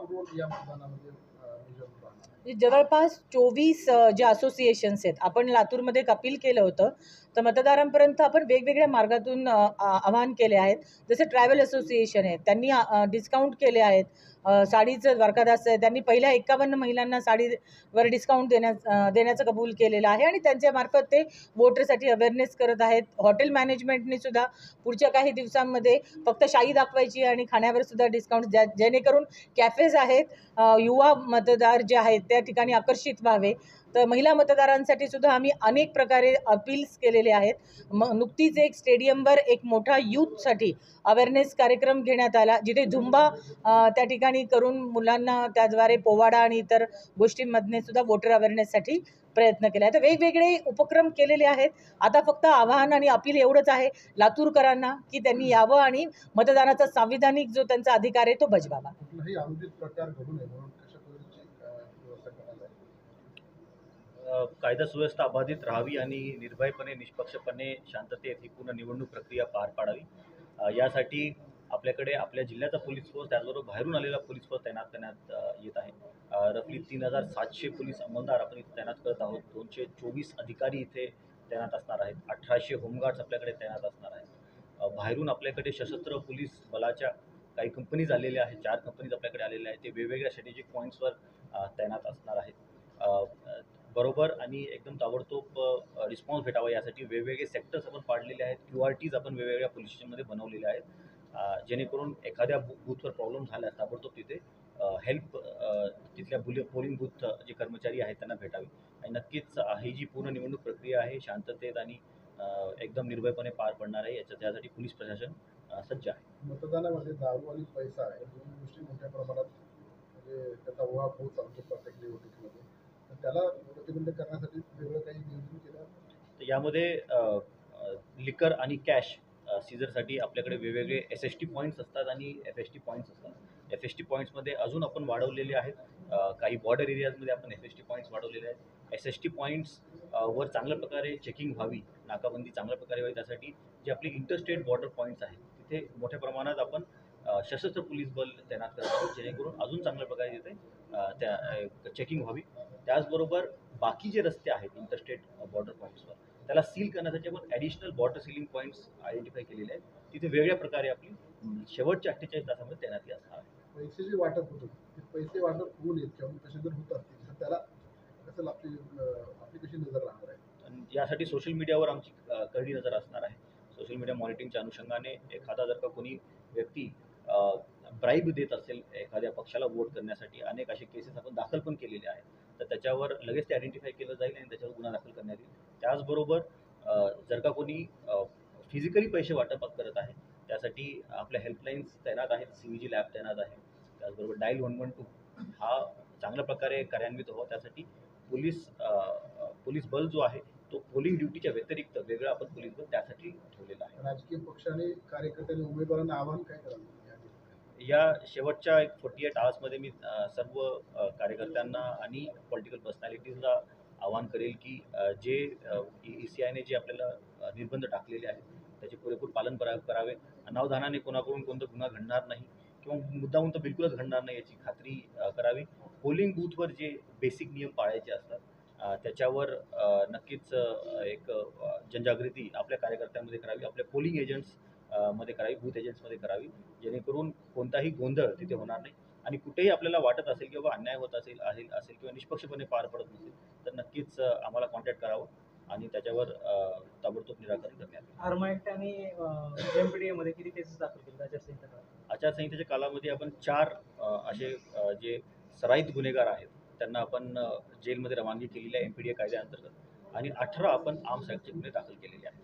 Role या म्हणजे जवळपास चोवीस जे असोसिएशन्स आहेत आपण लातूरमध्ये कपिल अपील केलं होतं. तर मतदारांपर्यंत आपण वेगवेगळ्या मार्गातून आवाहन केले आहेत. जसं ट्रॅव्हल असोसिएशन आहे त्यांनी डिस्काउंट केले आहेत. साडीचं द्वारकादास आहे त्यांनी पहिल्या एकावन्न महिलांना साडीवर डिस्काउंट देण्या देण्याचं कबूल केलेलं आहे. आणि त्यांच्यामार्फत ते वोटरसाठी अवेअरनेस करत आहेत. हॉटेल मॅनेजमेंटने सुद्धा पुढच्या काही दिवसांमध्ये फक्त शाही दाखवायची आणि खाण्यावर सुद्धा डिस्काउंट ज्या जेणेकरून कॅफेज आहेत. युवा मत मतदार जे आहेत त्या ठिकाणी आकर्षित व्हावे. तर महिला मतदारांसाठी सुद्धा आम्ही अनेक प्रकारे अपील्स केलेले आहेत. म नुकतीच एक स्टेडियमवर एक मोठा यूथसाठी अवेअरनेस कार्यक्रम घेण्यात आला जिथे झुंबा त्या ठिकाणी करून मुलांना त्याद्वारे पोवाडा आणि इतर गोष्टींमधने सुद्धा वोटर अवेअरनेससाठी प्रयत्न केला आहे तर वेगवेगळे उपक्रम केलेले आहेत. आता फक्त आवाहन आणि अपील एवढंच आहे लातूरकरांना की त्यांनी यावं आणि मतदानाचा संविधानिक जो त्यांचा अधिकार आहे तो बजवावा. कायदा सुव्यवस्था अबाधित राहावी आणि निर्भयपणे निष्पक्षपणे शांततेत ही पूर्ण निवडणूक प्रक्रिया पार पाडावी. यासाठी आपल्याकडे आपल्या जिल्ह्याचा पोलीस फोर्स त्याचबरोबर बाहेरून आलेला पोलीस फोर्स तैनात करण्यात येत आहे. रफली तीन हजार सातशे पोलीस अंमलदार आपण इथे तैनात करत आहोत. दोनशे चोवीस अधिकारी इथे तैनात असणार आहेत. अठराशे होमगार्ड्स आपल्याकडे तैनात असणार आहेत. बाहेरून आपल्याकडे सशस्त्र पोलीस बलाच्या काही कंपनीज आलेल्या आहेत. चार कंपनीज आपल्याकडे आलेल्या आहेत. ते वेगवेगळ्या स्ट्रॅटेजिक पॉईंट्सवर तैनात असणार आहेत. बरोबर आणि एकदम ताबडतोब रिस्पॉन्स भेटावा यासाठी वेगवेगळे सेक्टर्स आपण पाडलेले आहेत. क्यू आर टीज आपण वेगवेगळ्या पोलीस स्टेशनमध्ये बनवलेले आहेत. जेणेकरून एखाद्या बू बूथवर प्रॉब्लेम झाल्यास ताबडतोब तिथे हेल्प तिथल्या बुले पोलिंग बूथ जे कर्मचारी आहेत त्यांना भेटावे. आणि नक्कीच ही जी पूर्ण निवडणूक प्रक्रिया आहे शांततेत आणि एकदम निर्भयपणे पार पडणार आहे याच्या त्यासाठी पोलीस प्रशासन सज्ज आहे. मतदानामध्ये दारू आणि पैसा या दोन गोष्टी मोठ्या प्रमाणात म्हणजे त्याचा उहापोह चालतो प्रत्येक निवडणुकीमध्ये. त्याला प्रतिबंध करण्यासाठी वेगळं काही नियोजन केलं. यामध्ये लिकर आणि कॅश सीझरसाठी आपल्याकडे वेगवेगळे एस एस टी पॉईंट्स असतात आणि एफ एस टी पॉईंट्स असतात. एफ एस टी पॉईंट्समध्ये अजून आपण वाढवलेले आहेत. काही बॉर्डर एरियाजमध्ये आपण एफ एस टी पॉईंट्स वाढवलेले आहेत. एस एस टी पॉईंट्स वर चांगल्या प्रकारे चेकिंग व्हावी नाकाबंदी चांगल्या प्रकारे व्हावी त्यासाठी जे आपली इंटरस्टेट बॉर्डर पॉईंट्स आहेत तिथे मोठ्या प्रमाणात आपण सशस्त्र पोलीस बल तैनात करत आहोत जेणेकरून अजून चांगल्या प्रकारे तिथे त्या चेकिंग व्हावी. त्याचबरोबर बाकी जे रस्ते आहेत इंटरस्टेट बॉर्डर पॉईंट्सवर त्याला सील करण्यासाठी आपण additional border sealing points identify केलेले आहेत. तिथे वेगळ्या प्रकारे आपली शेवटच्या अठ्ठेचाळीस तासामध्ये तैनाती असणार आहे. पैसे जे वाटप होतं ते पैसे वाटप होऊ नयेत किंवा कसे जर होत असतील तर त्याला कसं आपली आपली कशी नजर राहणार आहे. यासाठी सोशल मीडियावर आमची करडी नजर असणार आहे. सोशल मीडिया मॉनिटरिंगच्या अनुषंगाने एखादा जर का कोणी व्यक्ती ब्राईब देत असेल एखाद्या पक्षाला वोट करण्यासाठी. अनेक असे केसेस आपण दाखल पण केलेले आहेत. तर त्याच्यावर लगेच ते आयडेंटिफाय केलं जाईल आणि त्याच्यावर गुन्हा दाखल करण्यात येईल. त्याचबरोबर जर का कोणी फिजिकली पैसे वाटप करत आहे त्यासाठी आपल्या हेल्पलाईन्स तैनात आहेत. सी व्ही जी लॅब तैनात आहे. त्याचबरोबर डायल वन वन टू हा चांगल्या प्रकारे कार्यान्वित व्हावा. त्यासाठी पोलीस पोलीस बल जो आहे तो पोलिंग ड्युटीच्या व्यतिरिक्त वेगळा आपण पोलीस बल त्यासाठी ठेवलेला आहे. राजकीय पक्षाने कार्यकर्त्यांनी उमेदवारांना आवाहन काय करावं? या शेवटच्या एक फोर्टी एट आवर्समध्ये मी सर्व कार्यकर्त्यांना आणि पॉलिटिकल पर्सनॅलिटीजला आवाहन करेल की जे ई सी आयने जे आपल्याला निर्बंध टाकलेले आहेत त्याचे पुरेपूर पालन करा करावे. अनावधानाने कोणाकडून कोणता गुन्हा घडणार नाही किंवा मुद्दाहून तर बिलकुलच घडणार नाही याची खात्री करावी. पोलिंग बूथवर जे बेसिक नियम पाळायचे असतात त्याच्यावर नक्कीच एक जनजागृती आपल्या कार्यकर्त्यांमध्ये करावी. आपल्या पोलिंग एजंट्स मध्ये करावी बूथ एजंट्समध्ये करावी जेणेकरून कोणताही गोंधळ तिथे होणार नाही. आणि कुठेही आपल्याला वाटत असेल किंवा अन्याय होत असेल आहे असेल किंवा निष्पक्षपणे पार पडत नसेल तर नक्कीच आम्हाला कॉन्टॅक्ट करावं आणि त्याच्यावर ताबडतोब निराकरण करण्यात आणि किती केसेस दाखल आचारसंहितेच्या कालामध्ये आपण चार असे जे सराईत गुन्हेगार आहेत त्यांना आपण जेलमध्ये रवानगी केलेली आहे एम पी डी ए कायद्याअंतर्गत. आणि अठरा आपण आर्म्स ॲक्टचे गुन्हे दाखल केलेले आहेत.